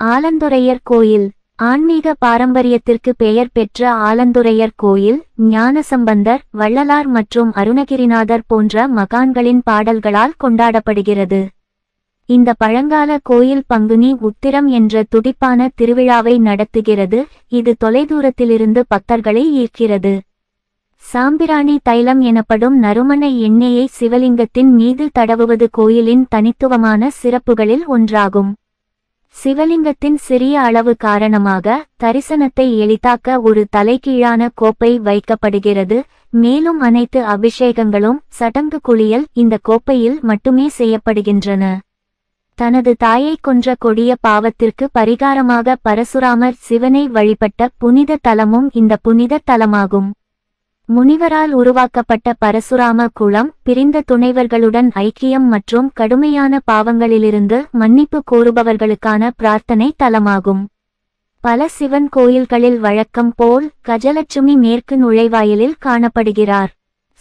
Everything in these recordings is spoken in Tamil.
ஆலந்துறையர் கோயில் ஆன்மீக பாரம்பரியத்திற்கு பெயர் பெற்ற ஆலந்துறையர் கோயில் ஞானசம்பந்தர் வள்ளலார் மற்றும் அருணகிரிநாதர் போன்ற மகான்களின் பாடல்களால் கொண்டாடப்படுகிறது. இந்த பழங்கால கோயில் பங்குனி உத்திரம் என்ற துடிப்பான திருவிழாவை நடத்துகிறது. இது தொலைதூரத்திலிருந்து பக்தர்களை ஈர்க்கிறது. சாம்பிராணி தைலம் எனப்படும் நறுமண எண்ணெயை சிவலிங்கத்தின் மீது தடவுவது கோயிலின் தனித்துவமான சிறப்புகளில் ஒன்றாகும். சிவலிங்கத்தின் சிறிய அளவு காரணமாக தரிசனத்தை எளிதாக்க ஒரு தலைகீழான கோப்பை வைக்கப்படுகிறது மேலும் அனைத்து அபிஷேகங்களும் சடங்கு குளியல் இந்த கோப்பையில் மட்டுமே செய்யப்படுகின்றன. தனது தாயை கொன்ற கொடிய பாவத்திற்கு பரிகாரமாக பரசுராமர் சிவனை வழிபட்ட புனித தலமும் இந்த புனித தலமாகும். முனிவரால் உருவாக்கப்பட்ட பரசுராம குளம் பிரிந்த துணைவர்களுடன் ஐக்கியம் மற்றும் கடுமையான பாவங்களிலிருந்து மன்னிப்பு கோருபவர்களுக்கான பிரார்த்தனை தலமாகும். பல சிவன் கோயில்களில் வழக்கம் போல் கஜலட்சுமி மேற்கு நுழைவாயிலில் காணப்படுகிறார்.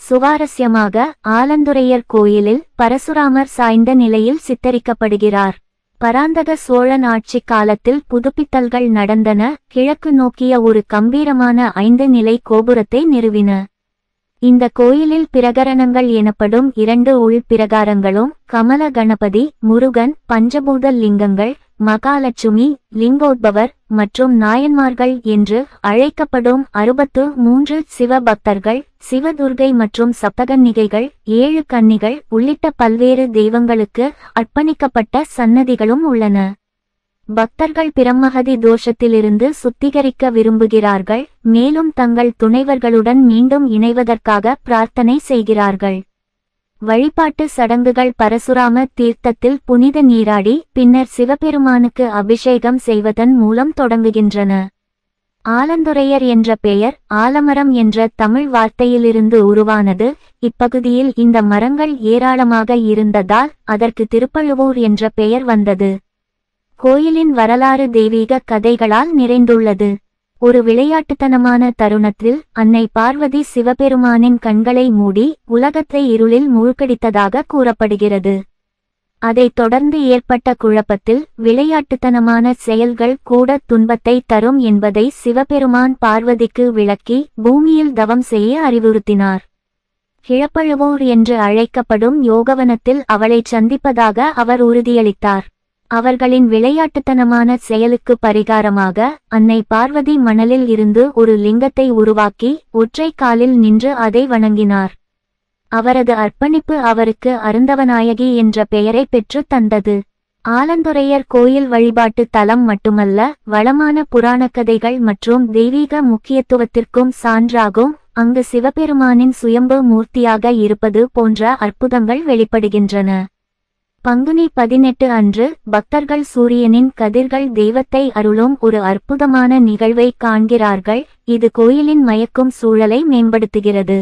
சுவாரஸ்யமாக ஆலந்துரையர் கோயிலில் பரசுராமர் சாய்ந்த நிலையில் சித்தரிக்கப்படுகிறார். பராந்தக சோழன் ஆட்சி காலத்தில் புதுப்பித்தல்கள் நடந்தன கிழக்கு நோக்கிய ஒரு கம்பீரமான ஐந்து நிலை கோபுரத்தை நிறுவின. இந்த கோயிலில் பிரகரணங்கள் எனப்படும் இரண்டு உள் பிரகாரங்களும் கமல கணபதி முருகன் பஞ்சபூத லிங்கங்கள் மகாலட்சுமி லிங்கோத்பவர் மற்றும் நாயன்மார்கள் என்று அழைக்கப்படும் அறுபத்து மூன்று சிவபக்தர்கள் சிவதுர்கை மற்றும் சப்தகன்னிகைகள் ஏழு கன்னிகள் உள்ளிட்ட பல்வேறு தெய்வங்களுக்கு அர்ப்பணிக்கப்பட்ட சன்னதிகளும் உள்ளன. பக்தர்கள் பிரம்மகதி தோஷத்திலிருந்து சுத்திகரிக்க விரும்புகிறார்கள் மேலும் தங்கள் துணைவர்களுடன் மீண்டும் இணைவதற்காக பிரார்த்தனை செய்கிறார்கள். வழிபாட்டு சடங்குகள் பரசுராம தீர்த்தத்தில் புனித நீராடி பின்னர் சிவபெருமானுக்கு அபிஷேகம் செய்வதன் மூலம் தொடங்குகின்றன. ஆலந்துரையர் என்ற பெயர் ஆலமரம் என்ற தமிழ் வார்த்தையிலிருந்து உருவானது இப்பகுதியில் இந்த மரங்கள் ஏராளமாக இருந்ததால் அதற்கு திருப்பழுவூர் என்ற பெயர் வந்தது. கோயிலின் வரலாறு தெய்வீக கதைகளால் நிறைந்துள்ளது. ஒரு விளையாட்டுத்தனமான தருணத்தில் அன்னை பார்வதி சிவபெருமானின் கண்களை மூடி உலகத்தை இருளில் மூழ்கடித்ததாக கூறப்படுகிறது. அதைத் தொடர்ந்து ஏற்பட்ட குழப்பத்தில் விளையாட்டுத்தனமான செயல்கள் கூட துன்பத்தை தரும் என்பதை சிவபெருமான் பார்வதிக்கு விளக்கி பூமியில் தவம் செய்ய அறிவுறுத்தினார். கிழப்பழுவோர் என்று அழைக்கப்படும் யோகவனத்தில் அவளைச் சந்திப்பதாக அவர் உறுதியளித்தார். அவர்களின் விளையாட்டுத்தனமான செயலுக்கு பரிகாரமாக அன்னை பார்வதி மணலில் இருந்து ஒரு லிங்கத்தை உருவாக்கி ஒற்றை காலில் நின்று அதை வணங்கினார். அவரது அர்ப்பணிப்பு அவருக்கு அருந்தவநாயகி என்ற பெயரை பெற்று தந்தது. ஆலந்துறையர் கோயில் வழிபாட்டு தலம் மட்டுமல்ல வளமான புராணக்கதைகள் மற்றும் தெய்வீக முக்கியத்துவத்திற்கும் சான்றாகும் அங்கு சிவபெருமானின் சுயம்பு மூர்த்தியாக இருப்பது போன்ற அற்புதங்கள் வெளிப்படுகின்றன. பங்குனி பதினெட்டு அன்று பக்தர்கள் சூரியனின் கதிர்கள் தெய்வத்தை அருளும் ஒரு அற்புதமான நிகழ்வை காண்கிறார்கள். இது கோயிலின் மயக்கும் சூழலை மேம்படுத்துகிறது.